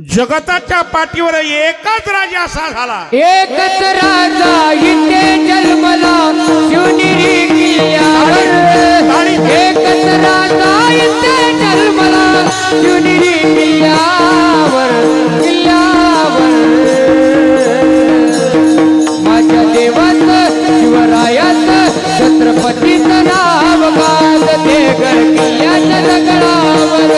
जगताच्या पाठीवर एकच राजा असा झाला. एकच राजा इथे जन्मला शिवनेरी किल्ल्यावर एकच राजा इथे जन्मला शिवनेरी किल्ल्यावर किल्ल्यावर. माझ्या देवाचं शिवरायाचं छत्रपतीचं नाव गाजते गड किल्ल्याच्या दगडावर.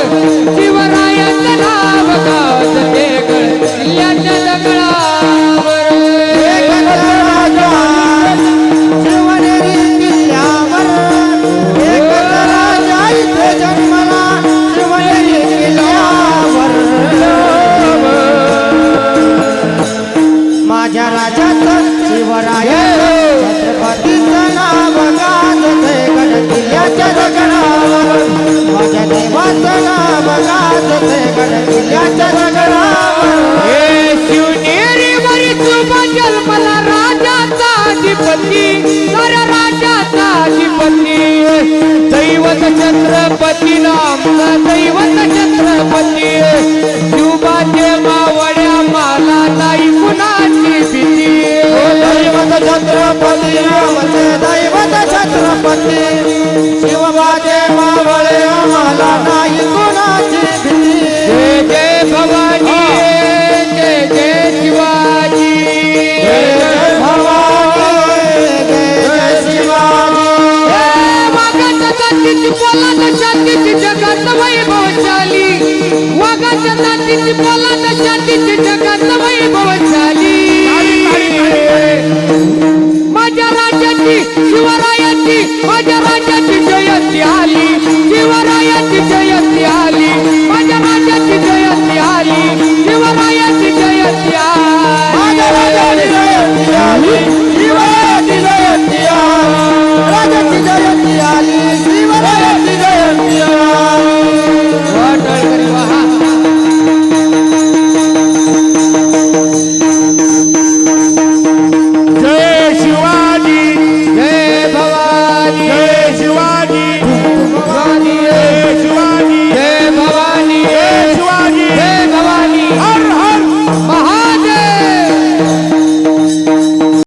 माझ्या राजाचं शिवराय छत्रपतीचं नाव गाजते गड दगडावर माझ्या देवाचं नाव गाजते दगडावर शिवनेरीवरी जन्मला राजाचा अधिपती तर राजाचा अधिपती दैवत छत्रपती आमचा दैवत छत्रपती शिवबाचे मावळ्या माला नाही पुन्हा छत्रपती आमचे दैवत छत्रपती. शिवबाचे मावळे आम्हाला नाही कोणाची भीती. जय जय भवानी जय जय शिवाजी. जय जय भवानी जय जय शिवाजी. जगात वैभवशाली. जगात शिवरायाची माझ्या राजाची जयंती आली. शिवरायाची जयंती आली.